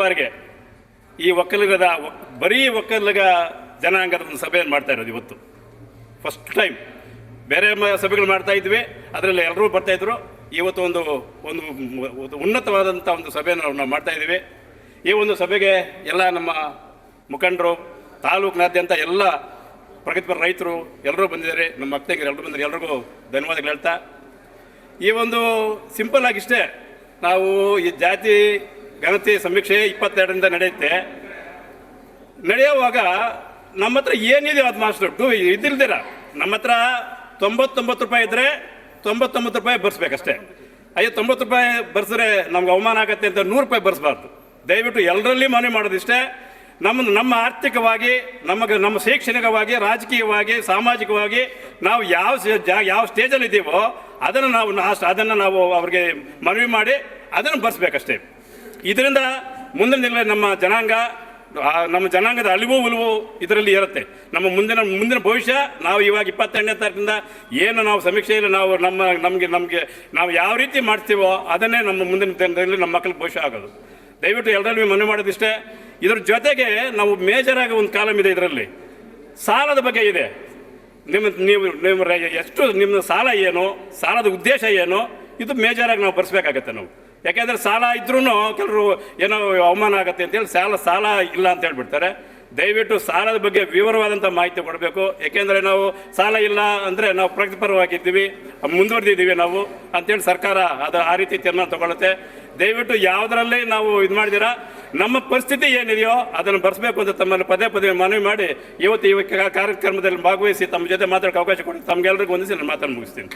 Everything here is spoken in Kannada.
ಬಾರಿಗೆ ಈ ಒಕ್ಕಲಿಗದ ಬರೀ ಒಕ್ಕಲಿಗ ಜನಾಂಗದ ಒಂದು ಸಭೆಯನ್ನು ಮಾಡ್ತಾ ಇರೋದು ಇವತ್ತು. ಫಸ್ಟ್ ಟೈಮ್ ಬೇರೆ ಸಭೆಗಳು ಮಾಡ್ತಾ ಇದ್ವಿ, ಅದರಲ್ಲಿ ಎಲ್ಲರೂ ಬರ್ತಾ ಇದ್ರು. ಇವತ್ತು ಒಂದು ಒಂದು ಒಂದು ಉನ್ನತವಾದಂಥ ಒಂದು ಸಭೆಯನ್ನು ನಾವು ಮಾಡ್ತಾ ಇದ್ದೀವಿ. ಈ ಒಂದು ಸಭೆಗೆ ಎಲ್ಲ ನಮ್ಮ ಮುಖಂಡರು, ತಾಲೂಕಿನಾದ್ಯಂತ ಎಲ್ಲ ಪ್ರಗತಿಪರ ರೈತರು ಎಲ್ಲರೂ ಬಂದಿದ್ದಾರೆ. ನಮ್ಮ ಅತ್ತೆಗೆ ಎಲ್ಲರೂ ಬಂದಿದ್ದಾರೆ. ಎಲ್ರಿಗೂ ಧನ್ಯವಾದಗಳು ಹೇಳ್ತಾ. ಈ ಒಂದು ಸಿಂಪಲ್ ಆಗಿಷ್ಟೇ ನಾವು ಈ ಜಾತಿ ಗಣತಿ ಸಮೀಕ್ಷೆ ಇಪ್ಪತ್ತೆರಡರಿಂದ ನಡೆಯುತ್ತೆ. ನಡೆಯುವಾಗ ನಮ್ಮ ಹತ್ರ ಏನಿದೆ ಅದು ಮಾಸ್ಟರ್? ಟು ಇದಿಲ್ದಿರ. ನಮ್ಮ ಹತ್ರ ತೊಂಬತ್ತೊಂಬತ್ತು ರೂಪಾಯಿ ಇದ್ದರೆ ತೊಂಬತ್ತೊಂಬತ್ತು ರೂಪಾಯಿ ಬರ್ಸ್ಬೇಕಷ್ಟೇ. ಅಯ್ಯೋ, ತೊಂಬತ್ತು ರೂಪಾಯಿ ಬರ್ಸಿದ್ರೆ ನಮ್ಗೆ ಅವಮಾನ ಆಗತ್ತೆ ಅಂತ ನೂರು ರೂಪಾಯಿ ಬರ್ಸ್ಬಾರ್ದು. ದಯವಿಟ್ಟು ಎಲ್ಲರಲ್ಲಿ ಮನವಿ ಮಾಡೋದಿಷ್ಟೇ. ನಮ್ಮ ನಮ್ಮ ಆರ್ಥಿಕವಾಗಿ, ನಮಗೆ, ನಮ್ಮ ಶೈಕ್ಷಣಿಕವಾಗಿ, ರಾಜಕೀಯವಾಗಿ, ಸಾಮಾಜಿಕವಾಗಿ ನಾವು ಯಾವ ಯಾವ ಸ್ಟೇಜಲ್ಲಿ ಇದ್ದೀವೋ ಅದನ್ನು ನಾವು ಅದನ್ನು ನಾವು ಅವ್ರಿಗೆ ಮನವಿ ಮಾಡಿ ಅದನ್ನು ಬರ್ಸ್ಬೇಕಷ್ಟೇ. ಇದರಿಂದ ಮುಂದಿನ ದಿನಗಳಲ್ಲಿ ನಮ್ಮ ಜನಾಂಗ ನಮ್ಮ ಜನಾಂಗದ ಅಳಿವು ಉಲಿವು ಇದರಲ್ಲಿ ಇರುತ್ತೆ. ನಮ್ಮ ಮುಂದಿನ ಮುಂದಿನ ಭವಿಷ್ಯ ನಾವು ಇವಾಗ ಇಪ್ಪತ್ತೆರಡನೇ ತಾರೀಕಿಂದ ಏನು ನಾವು ಸಮೀಕ್ಷೆಯಲ್ಲಿ ನಾವು ನಮ್ಮ, ನಮಗೆ ನಮಗೆ ನಾವು ಯಾವ ರೀತಿ ಮಾಡ್ತೀವೋ ಅದನ್ನೇ ನಮ್ಮ ಮುಂದಿನ ದಿನದಲ್ಲಿ ನಮ್ಮ ಮಕ್ಕಳ ಭವಿಷ್ಯ ಆಗೋದು. ದಯವಿಟ್ಟು ಎಲ್ಲರಲ್ಲಿ ಮನವಿ ಮಾಡೋದಿಷ್ಟೇ. ಇದ್ರ ಜೊತೆಗೆ ನಾವು ಮೇಜರಾಗಿ ಒಂದು ಕಾಲಮ್ ಇದೆ ಇದರಲ್ಲಿ. ಸಾಲದ ಬಗ್ಗೆ ಇದೆ. ನಿಮ್ಮ, ನೀವು, ನಿಮ್ಮ ಎಷ್ಟು ನಿಮ್ಮ ಸಾಲ ಏನು, ಸಾಲದ ಉದ್ದೇಶ ಏನು, ಇದು ಮೇಜರಾಗಿ ನಾವು ಬರ್ಸ್ಬೇಕಾಗತ್ತೆ ನಾವು. ಯಾಕೆಂದರೆ ಸಾಲ ಇದ್ರೂ ಕೆಲವರು ಏನೋ ಅವಮಾನ ಆಗುತ್ತೆ ಅಂತೇಳಿ ಸಾಲ ಸಾಲ ಇಲ್ಲ ಅಂತ ಹೇಳ್ಬಿಡ್ತಾರೆ. ದಯವಿಟ್ಟು ಸಾಲದ ಬಗ್ಗೆ ವಿವರವಾದಂಥ ಮಾಹಿತಿ ಕೊಡಬೇಕು. ಏಕೆಂದರೆ ನಾವು ಸಾಲ ಇಲ್ಲ ಅಂದರೆ ನಾವು ಪ್ರಗತಿಪರವಾಗಿದ್ದೀವಿ. ಮುಂದುವರೆದಿದ್ದೀವಿ ನಾವು. ಅಂತೇಳಿ ಸರ್ಕಾರ ಅದು ಆ ರೀತಿ ತೀರ್ಮಾನ ತಗೊಳುತ್ತೆ ದಯವಿಟ್ಟು ಯಾವುದರಲ್ಲಿ ನಾವು ಇದು ಮಾಡಿದ್ದೀರಾ, ನಮ್ಮ ಪರಿಸ್ಥಿತಿ ಏನಿದೆಯೋ ಅದನ್ನು ಬರೆಸಬೇಕು ಅಂತ ತಮ್ಮಲ್ಲಿ ಪದೇ ಪದೇ ಮನವಿ ಮಾಡಿ ಇವತ್ತು ಈ ಕಾರ್ಯಕ್ರಮದಲ್ಲಿ ಭಾಗವಹಿಸಿ ತಮ್ಮ ಜೊತೆ ಮಾತಾಡೋಕೆ ಅವಕಾಶ ಕೊಡಿ. ತಮಗೆಲ್ಲರಿಗೂ ಒಂದಿಸಿ ನಾನು ಮಾತನ್ನು ಮುಗಿಸ್ತೀನಿ.